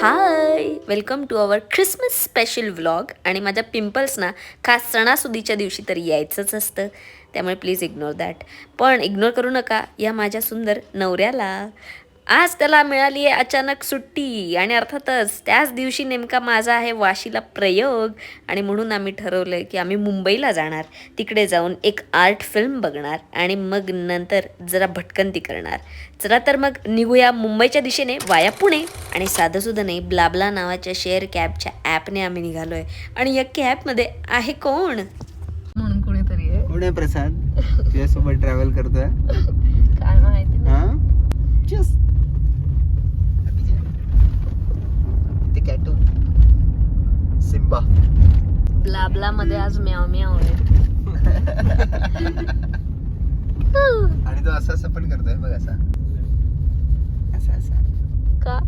Hi welcome to our Christmas special vlog आणि माझ्या pimples ना खास सणासुदीच्या दिवशी तर यायचंच असतं. त्यामुळे प्लीज इग्नोर दॅट पण इग्नोर करू नका या माझ्या सुंदर नवऱ्याला. आज त्याला मिळाली आहे अचानक सुट्टी आणि अर्थातच त्याच दिवशी नेमका माझा आहे वाशीला प्रयोग आणि म्हणून आम्ही ठरवलं आहे की आम्ही मुंबईला जाणार तिकडे जाऊन एक आर्ट फिल्म बघणार आणि मग नंतर जरा भटकंती करणार. चला तर मग निघूया मुंबईच्या दिशेने वाया पुणे आणि साधंसुद्धा नाही ब्लाबला नावाच्या शेअर कॅबच्या ॲपने आम्ही निघालो आहे आणि या कॅबमध्ये आहे कोण? म्हणून कोणीतरी आहे. कोण आहे प्रसाद? तुझ्यासोबत ट्रॅव्हल करतोय? काय माहिती. हा? Cheers. सिम्बा. ब्लाबला मध्ये आज म्याव म्याव आहे आणि तो असं असं पण करतोय बघ असा. असा असा. का?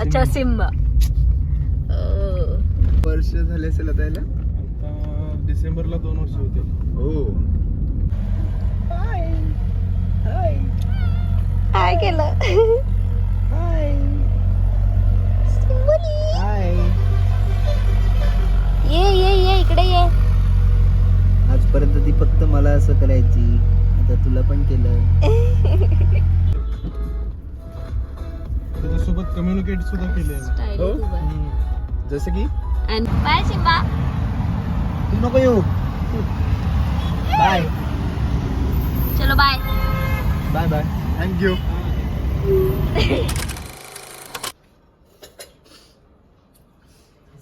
अच्छा सिम्बा. वर्ष झाले असेल आता याला? आता डिसेंबरला दोन वर्ष होते हो. काय केलं. कम्युनिकेट सुद्धा केले हो? जसं की? बाय सिम्बा तू नको येऊ. बाय चलो बाय बाय बाय थँक्यू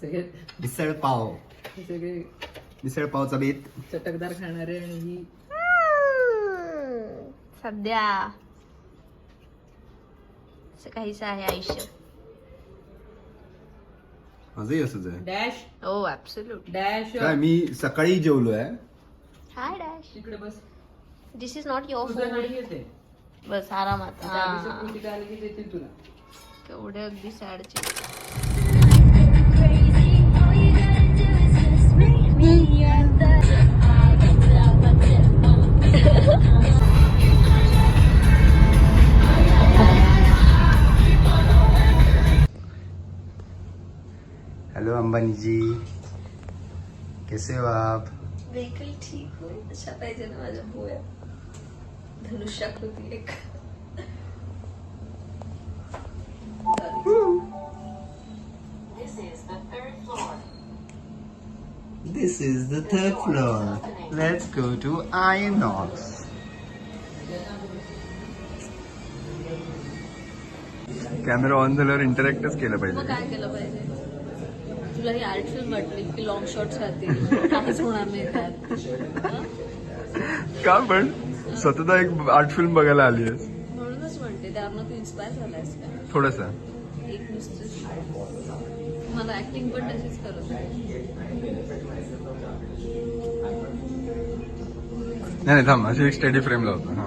सगळे मिसळ पाव. सगळे मिसळ पावचा बेत. चटकदार खाणारे आणि ही सध्या. असं काहीच आहे आयुष्य. माझंही असंच आहे. डॅश. हो ऍब्सोल्युट डॅश. काय मी सकाळी जेवलोय. Hi dash. तिकडे बस. दिस इज नॉट युअर तुझं फूड येते. बस आरामात. हा. आली की देतील तुला? केवढे अगदी सॅडचे अंबानी जी कैसे हो आप? व्हेकल ठीक होईल अशा पाहिजे ना माझ्या भोया धनुष्याकृती एक This is the third floor. Let's go to Inox. Camera on झाल्यावर इंटरॅक्टच केलं मग पाहिजे काय केलं पाहिजे? तुला ही आर्ट फिल्म वाटली की लॉंग शॉट्स राहतील. काहीच होणार नाही त्यात? का पण? स्वतःचा एक आर्ट फिल्म बघायला आली आहे म्हणूनच म्हणते त्यावरनं तू इन्स्पायर झालायस का? थोडस. एक नुसतं मला ऍक्टिंग पण तशीच करत नाही थांब. अशी एक स्टडी फ्रेम लावतो हा.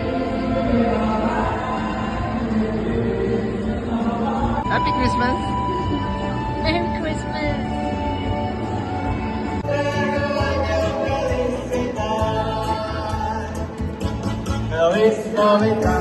Happy Christmas! Merry Christmas! Feliz Navidad!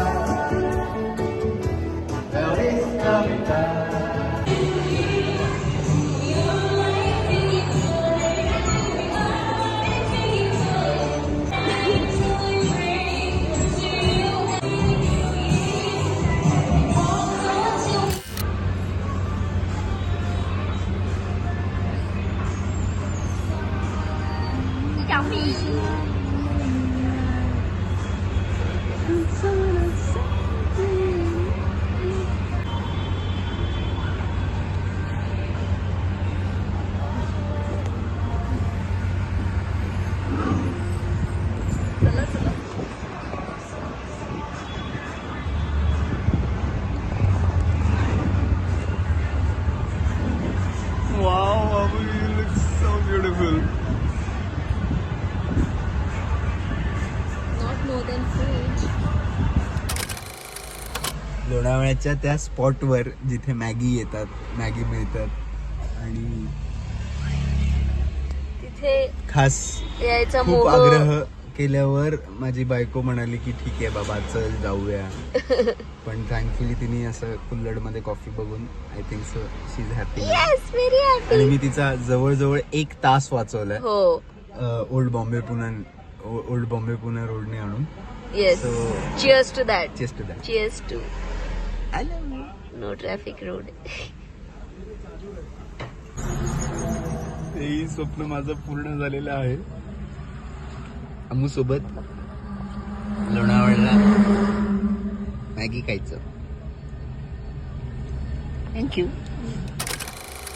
लोणावळ्याच्या त्या स्पॉटवर जिथे मॅगी येतात मॅगी मिळतात आणि तिथे खास यायचा खूप आग्रह केल्यावर माझी बायको म्हणाली की ठीक आहे बाबा चल जाऊया. पण थँकफुली तिने असं कुल्लडमध्ये कॉफी बघून I think so she is happy आणि मी तिचा जवळजवळ एक तास वाचवलाय. हो. ओल्ड बॉम्बे पुणे ओल्ड बॉम्बे पुणे रोडने आणून. Yes to that to that to you know traffic road तेही स्वप्न माझं पूर्ण झालेलं आहे. अमू सोबत लोणावळ्याला मॅगी खायचं. थँक्यू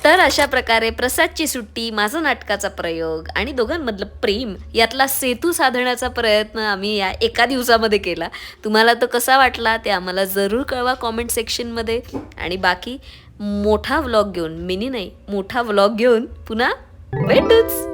तर अशा प्रकारे प्रसादची सुट्टी माझा नाटकाचा प्रयोग आणि दोघांमधलं प्रेम यातला सेतू साधण्याचा प्रयत्न आम्ही या एका दिवसामध्ये केला. तुम्हाला तो कसा वाटला ते आम्हाला जरूर कळवा कॉमेंट सेक्शनमध्ये आणि बाकी मोठा व्लॉग घेऊन मिनी नाही मोठा व्लॉग घेऊन पुन्हा भेटूच!